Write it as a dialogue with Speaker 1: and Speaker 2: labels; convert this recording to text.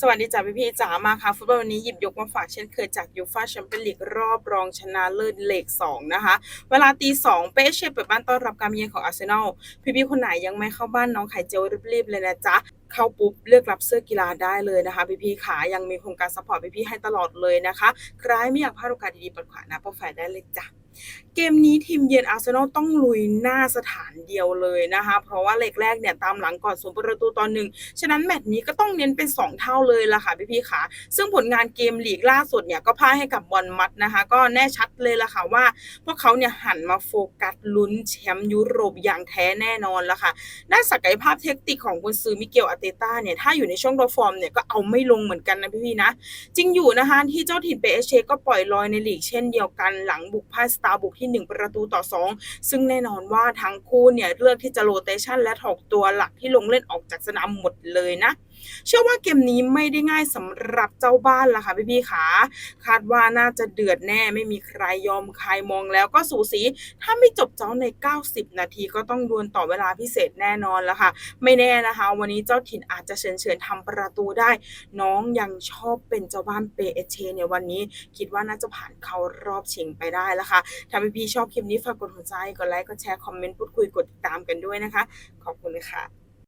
Speaker 1: สวัสดีจ้าพี่พี่จ๋ามาค่ะ ฟุตบอลวันนี้หยิบยกมาฝากเช่นเคยจากยูฟาแชมเปี้ยนลีกรอบรองชนะเลิศเลก2นะคะ เวลาตีสองเป้เช่เปิดบ้านต้อนรับการเยือนของอาร์เซนอลพี่พี่คนไหนยังไม่เข้าบ้านน้องไข่เจียวรีบๆเลยนะจ๊ะเข้าปุ๊บเลือกรับเสื้อกีฬาได้เลยนะคะพี่พี่ขายังมีโครงการซัพพอร์ตพี่พี่ให้ตลอดเลยนะคะ ใครไม่อยากพลาดโอกาสดีๆเปิดขวานะโปรไฟล์ได้เลยจ้ะ เกมนี้ทีมเยือนอาร์เซนอลต้องลุยหน้าสถานเดียวเลยนะคะ เพราะว่าเล็กแรกเนี่ยตามหลังก่อนศูนย์ประตูตอนหนึ่ง ฉะนั้นแมตช์นี้ก็ต้องเน้นเป็น 2 เท่าเลยล่ะค่ะพี่พี่ๆค่ะซึ่งผลงานเกมลีกล่าสุดเนี่ยก็พ่ายให้กับบอลมัดนะคะ ก็แน่ชัดเลยล่ะค่ะว่า พวกเขาเนี่ยหันมาโฟกัสลุ้นแชมป์ยุโรปอย่างแท้แน่นอนล้วค่ะด้านศักยภาพเทคนิคของกุนซือมิเกลอาเตต้าเนี่ยถ้าอยู่ในช่วงรอฟอร์มเนี่ยก็เอาไม่ลงเหมือนกันนะพี่ๆนะ จริงอยู่นะคะที่เจ้าถิ่นเปเชก็ปล่อยลอยในลีกเช่นเดียวกันหลังบุกพ่ายสตาร์บุกที่ 1 ประตูต่อ 2 ซึ่งแน่นอนว่าทั้งคู่เนี่ยเลือกที่จะโรเตชันและถอกตัวหลักที่ลงเล่นออกจากสนามหมดเลยนะเชื่อว่าเกมนี้ไม่ได้ง่ายสำหรับเจ้าบ้านล่ะค่ะพี่ๆขาคาดว่าน่าจะเดือดแน่ไม่มีใครยอมใครมองแล้วก็สูสี ถ้าไม่จบเจ้าใน 90 นาทีก็ต้องดวลต่อเวลาพิเศษแน่นอนละค่ะ ไม่แน่นะคะ วันนี้เจ้าถิ่นอาจจะเฉินเฉินๆทำประตูได้ น้องยังชอบเป็นเจ้าบ้านเปเอเชในวันนี้ คิดว่าน่าจะผ่านเข้ารอบชิงไปได้แล้วค่ะถ้าพี่ๆชอบคลิปนี้ฝากกดหัวใจกดไลค์กดแชร์คอมเมนต์พูดคุยกดติดตามกันด้วยนะคะ ขอบคุณค่ะ